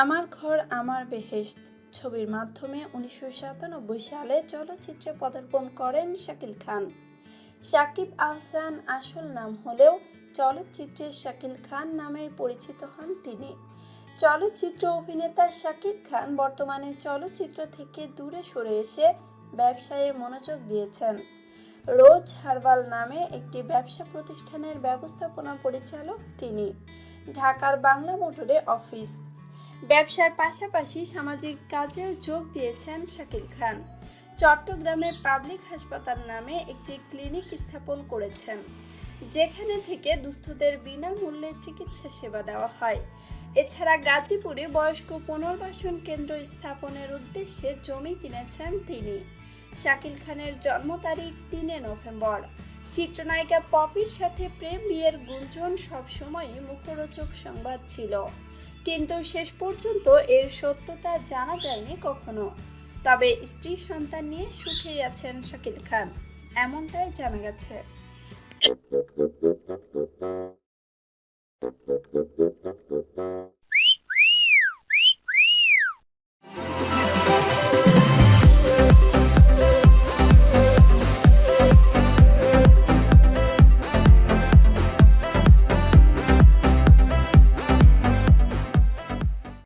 আমার ঘর, আমার বেহেশত। ছবির মাধ্যমে উনিশশো সাতানব্বই সালে চলচ্চিত্রে পদার্পণ করেন শাকিল খান। শাকিব আহসান আসল নাম হলেও চলচ্চিত্রে শাকিল খান নামে পরিচিত হন তিনি। চলচ্চিত্র অভিনেতা শাকিব খান বর্তমানে চলচ্চিত্র থেকে দূরে সরে এসে ব্যবসায়ে মনোযোগ দিয়েছেন। রোজ হারবাল নামে একটি ব্যবসা প্রতিষ্ঠানের ব্যবস্থাপনা পরিচালক তিনি। ঢাকার বাংলা মোটরে অফিস। ব্যবসার পাশাপাশি সামাজিক কাজেও যোগ দিয়েছেন শাকিল খান। চট্টগ্রামে পাবলিক হাসপাতাল নামে একটি ক্লিনিক স্থাপন করেছেন, যেখানে থেকে দুস্থদের বিনামূল্যে চিকিৎসা সেবা দেওয়া হয়। এছাড়া গাজীপুরে বয়স্ক পুনর্বাসন কেন্দ্র স্থাপনের উদ্দেশ্যে জমি কিনেছেন তিনি। শাকিল খানের জন্ম তারিখ তিনে নভেম্বর। চিত্রনায়িকা পপির সাথে প্রেম বিয়ের গুঞ্জন সবসময়ই মুখরোচক সংবাদ ছিল। কিন্তু শেষ পর্যন্ত এর সত্যতা জানা যায়নি কখনো। তবে স্ত্রী সন্তান নিয়ে সুখেই আছেন শাকিল খান, এমনটাই জানা গেছে.